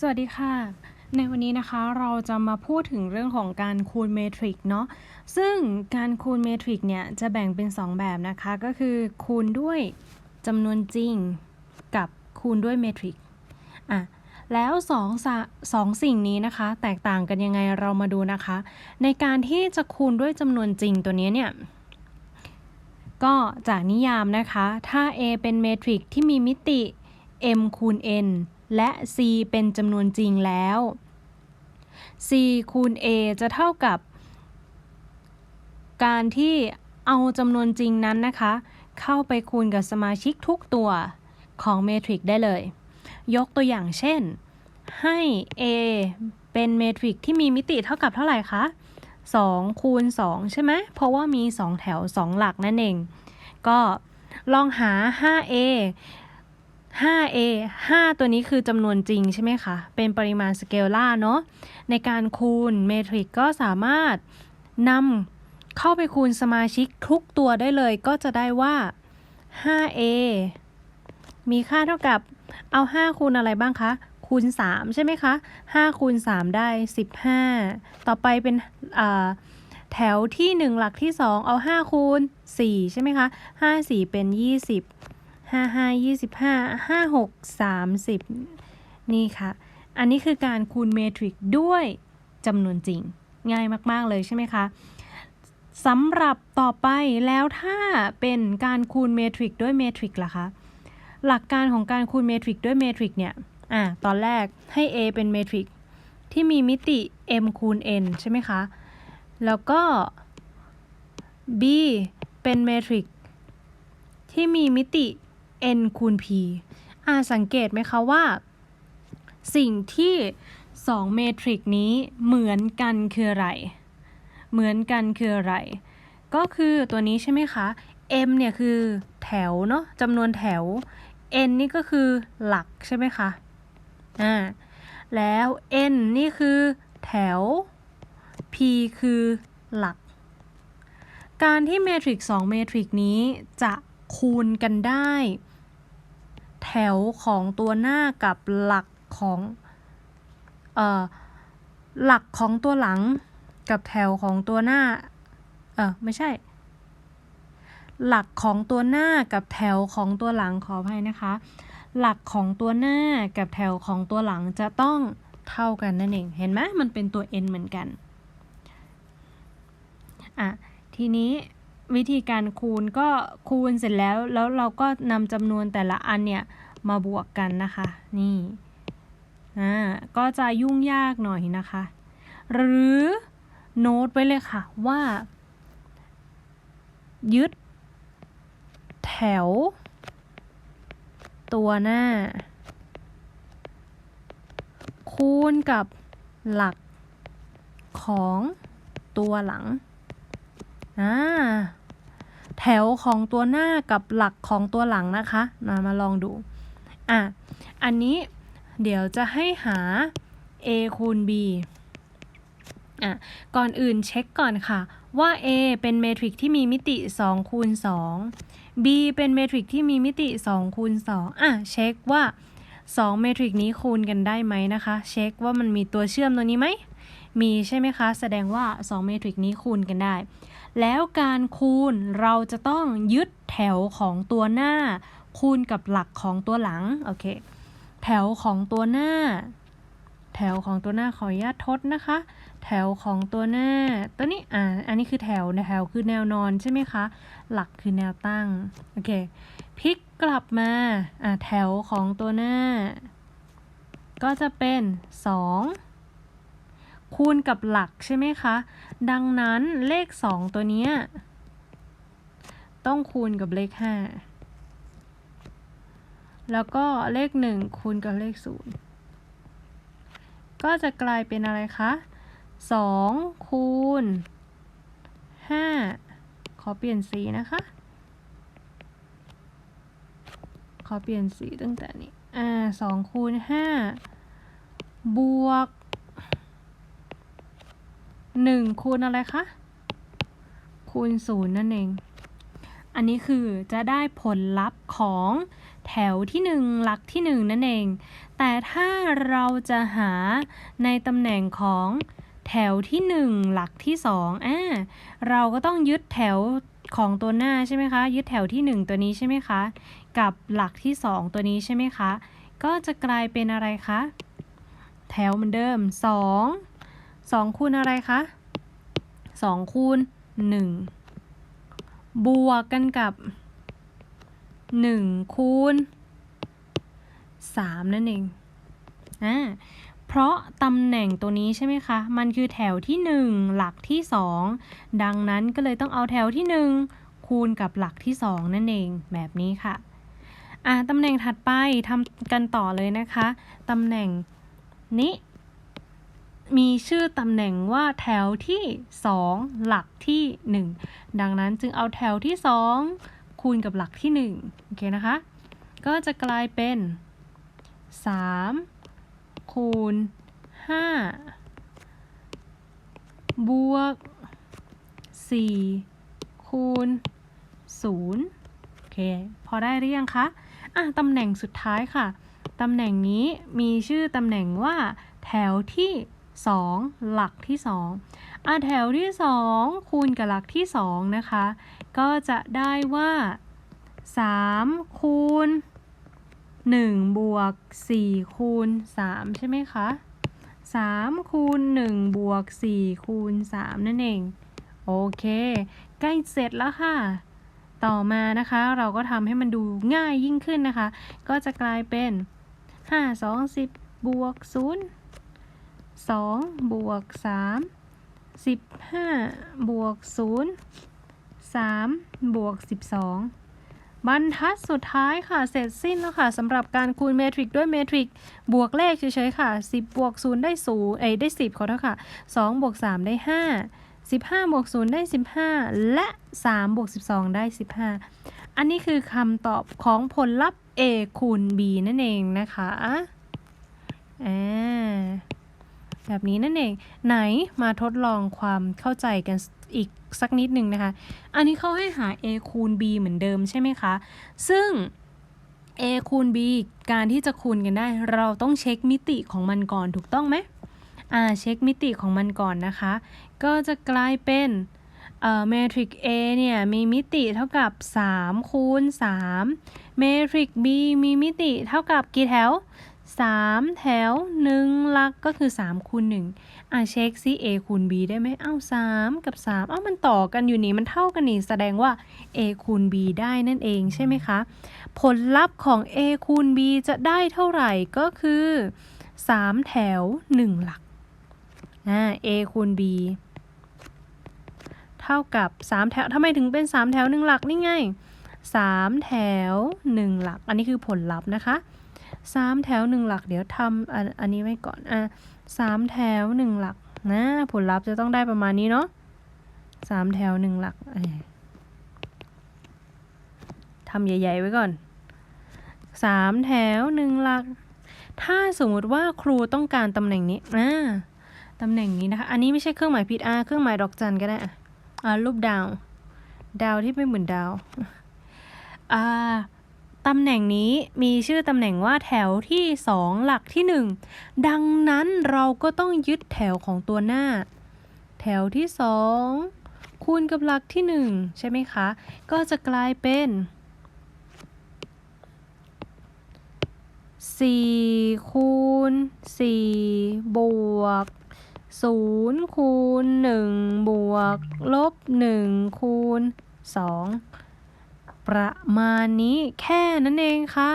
สวัสดีค่ะ ในวันนี้นะคะเราจะมาพูดถึงเรื่องของการคูณเมทริกเนาะซึ่งการคูณเมทริกเนี่ยจะแบ่งเป็น 2 แบบนะคะ ก็คือคูณด้วยจำนวนจริงกับคูณด้วยเมทริกอะแล้วสองสสองสิ่งนี้นะคะ แตกต่างกันยังไงเรามาดูนะคะ ในการที่จะคูณด้วยจำนวนจริงตัวนี้เนี่ยก็จากนิยามนะคะ ถ้า A เป็นเมทริกที่มีมิติ m คูณ n และ c เป็นจำนวนจริงแล้ว c คูณ a จะเท่ากับ การที่เอาจำนวนจริงนั้นนะคะ เข้าไปคูณกับสมาชิกทุกตัวของเมทริกได้เลย ยกตัวอย่างเช่น ให้ a เป็นเมทริกที่มีมิติเท่ากับเท่าไหร่คะ2คูณ2ใช่ไหม เพราะว่ามี 2 แถว 2 หลักนั่นเอง ก็ลองหา 5a 5a 5 ตัวนี้คือจำนวนจริงใช่ไหมคะ เป็นปริมาณสเกลล่าเนาะ ในการคูณเมทริกก็สามารถนำเข้าไปคูณสมาชิกทุกตัวได้เลย ก็จะได้ว่า 5a มีค่าเท่ากับเอา 5 คูณอะไรบ้างคะ คูณ 3 ใช่ไหมคะ 5 คูณ 3 ได้ 15 ต่อไปเป็นแถวที่ 1 หลักที่ 2 เอา 5 คูณ 4 ใช่ไหมคะ 5 4 เป็น 20 ห้าห้ายี่สิบห้าห้าหกสามสิบนี่ค่ะ อันนี้คือการคูณเมทริกด้วยจำนวนจริง ง่ายมาก ๆ เลยใช่ไหมคะสำหรับต่อไปแล้วถ้าเป็นการคูณเมทริกด้วยเมทริกล่ะคะ หลักการของการคูณเมทริกด้วยเมทริกเนี่ย อะ ตอนแรกให้ A เป็นเมทริกที่มีมิติ m คูณ n ใช่ไหมคะ แล้วก็ B เป็นเมทริกที่มีมิติ n คูณ p อ่าสังเกตไหมคะว่า สิ่งที่2เมทริกนี้เหมือนกันคืออะไร เหมือนกันคืออะไร ก็คือตัวนี้ใช่ไหมคะ m เนี่ยคือแถวเนาะจำนวนแถว n นี่ก็คือหลักใช่ไหมคะ อ่า แล้ว n นี่คือแถว p คือหลัก การที่เมทริก2เมทริกนี้จะ คูณกันได้ แถวของตัวหน้ากับหลักของเอ่อหลักของตัวหลังกับแถวของตัวหน้า เออไม่ใช่ หลักของตัวหน้ากับแถวของตัวหลังขออภัยนะคะ หลักของตัวหน้ากับแถวของตัวหลังจะต้องเท่ากันนั่นเอง เห็นไหมมันเป็นตัว n เหมือนกัน อะ ทีนี้ วิธีการคูณก็คูณเสร็จแล้ว แล้วเราก็นำจำนวนแต่ละอันเนี่ยมาบวกกันนะคะ นี่อ่าก็จะยุ่งยากหน่อยนะคะ หรือโน้ตไว้เลยค่ะว่า ยึด แถว ตัวหน้า คูณกับหลักของตัวหลัง อ่าแถวของตัวหน้ากับหลักของตัวหลังนะคะมามาลองดู อะ อันนี้เดี๋ยวจะให้หา a คูณ b อะ ก่อนอื่นเช็คก่อนค่ะ ว่า a เป็นเมทริกที่มีมิติ2คูณ2 b เป็นเมทริกที่มีมิติ2คูณ2อะ เช็คว่า 2 เมทริกนี้คูณกันได้ไหมนะคะ เช็คว่ามันมีตัวเชื่อมตัวนี้ไหม มีใช่ไหมคะ แสดงว่า 2 เมทริกนี้คูณกันได้ แล้วการคูณเราจะต้องยึดแถวของตัวหน้า คูณกับหลักของตัวหลัง โอเค แถวของตัวหน้า แถวของตัวหน้าขออนุญาตทดนะคะ แถวของตัวหน้า ตัวนี้ อ่า อันนี้คือแถวแถวคือแนวนอนใช่ไหมคะ หลักคือแนวตั้ง โอเค พลิกกลับมา อ่า แถวของตัวหน้า ก็จะเป็น 2 คูณกับหลักใช่ไหมคะ ดังนั้นเลข 2 ตัวนี้ต้องคูณกับเลข 5 แล้วก็เลข 1 คูณกับเลข 0 ก็จะกลายเป็นอะไรคะ 2 คูณ 5 ขอเปลี่ยนสีนะคะ ขอเปลี่ยนสีตั้งแต่นี้ อ่า2คูณ 5 บวก หนึ่งคูณอะไรคะคูณศูนย์นั่นเอง อันนี้คือจะได้ผลลัพธ์ของแถวที่หนึ่งหลักที่หนึ่งนั่นเอง แต่ถ้าเราจะหาในตำแหน่งของแถวที่หนึ่งหลักที่สองอ่าเราก็ต้องยึดแถวของตัวหน้าใช่ไหมคะ ยึดแถวที่หนึ่งตัวนี้ใช่ไหมคะ กับหลักที่สองตัวนี้ใช่ไหมคะ ก็จะกลายเป็นอะไรคะ แถวเหมือนเดิมสอง สองคูณอะไรคะสองคูณหนึ่งบวกกันกับหนึ่งคูณสามนั่นเองอ่าเพราะตำแหน่งตัวนี้ใช่ไหมคะ มันคือแถวที่หนึ่งหลักที่สองดังนั้นก็เลยต้องเอาแถวที่หนึ่งคูณกับหลักที่สองนั่นเองแบบนี้ค่ะอ่าตำแหน่งถัดไปทำกันต่อเลยนะคะ ตำแหน่งนี้ มีชื่อตำแหน่งว่าแถวที่ 2 หลักที่ 1 ดังนั้นจึงเอาแถวที่ 2 คูณกับหลักที่1โอเคนะคะ ก็จะกลายเป็น 3 คูณ 5 บวก 4 คูณ 0โอเค พอได้หรือยังคะ อะ ตำแหน่งสุดท้ายค่ะ ตำแหน่งนี้มีชื่อตำแหน่งว่าแถวที่ 2 หลักที่ 2อะแถวที่ 2 คูณกับหลักที่ 2 นะคะ ก็จะได้ว่า 3 คูณ 1 บวก 4 คูณ 3 ใช่ไหมคะ 3 คูณ 1 บวก 4 คูณ 3 นั่นเอง โอเค ใกล้เสร็จแล้วค่ะ ต่อมานะคะ เราก็ทำให้มันดูง่ายยิ่งขึ้นนะคะ ก็จะกลายเป็น 5 2 10บวก0 2บวก3 15บวก0 3บวก12บรรทัดสุดท้ายค่ะ เสร็จสิ้นแล้วค่ะสำหรับการคูณเมทริกด้วยเมทริกบวกเลขเฉยๆค่ะ 10 บวก 0 ได้0เอ้ได้ 10 ขอโทษค่ะ 2 บวก 3 ได้ 5 15 บวก 0 ได้ 15 และ 3 บวก 12 ได้ 15 อันนี้คือคำตอบของผลลัพธ์ a คูณ b นั่นเองนะคะอ่า แบบนี้นั่นเอง ไหนมาทดลองความเข้าใจกันอีกสักนิดหนึ่งนะคะ อันนี้เขาให้หา a คูณ b เหมือนเดิมใช่ไหมคะ ซึ่ง a คูณ b การที่จะคูณกันได้ เราต้องเช็คมิติของมันก่อนถูกต้องไหมอ่าเช็คมิติของมันก่อนนะคะ ก็จะกลายเป็นเอ่อเมทริก A เนี่ยมีมิติเท่ากับ 3 คูณ3เมทริก B มีมิติเท่ากับกี่แถว 3 แถว 1 หลักก็คือ 3 คูณ 1 อะเช็คซิ A คูณ B ได้ไหมเอ้า 3 กับ 3 เอ้ามันต่อกันอยู่นี่ มันเท่ากันนี่ แสดงว่า A คูณ B ได้นั่นเองใช่ไหมคะ ผลลัพธ์ของ A คูณ B จะได้เท่าไหร่ก็คือ 3 แถว 1 หลักอ่า A คูณ B เท่ากับ 3 แถวทำไมถึงเป็น 3 แถว 1 หลักนี่ไง 3 แถว 1 หลัก อันนี้คือผลลัพธ์นะคะ 3แถว1หลักเดี๋ยวทำอันอันนี้ไว้ก่อนอะ3แถว1หลักนะผลลัพธ์จะต้องได้ประมาณนี้เนาะ3แถว1หลักทำใหญ่ ๆ ไว้ก่อน3แถว1หลัก ถ้าสมมติว่าครูต้องการตำแหน่งนี้อ่าตำแหน่งนี้นะคะ อันนี้ไม่ใช่เครื่องหมายผิดอ่าเครื่องหมายดอกจันก็ได้อะอ่ารูปดาว ดาวที่ไม่เหมือนดาวอ่า ตำแหน่งนี้มีชื่อตำแหน่งว่าแถวที่ 2 หลักที่ 1 ดังนั้นเราก็ต้องยึดแถวของตัวหน้า แถวที่ 2 คูณกับหลักที่ 1 ใช่ไหมคะ ก็จะกลายเป็น 4 คูณ 4 บวก0คูณ 1 บวก ลบ 1 คูณ 2 ประมาณนี้แค่นั้นเองค่ะ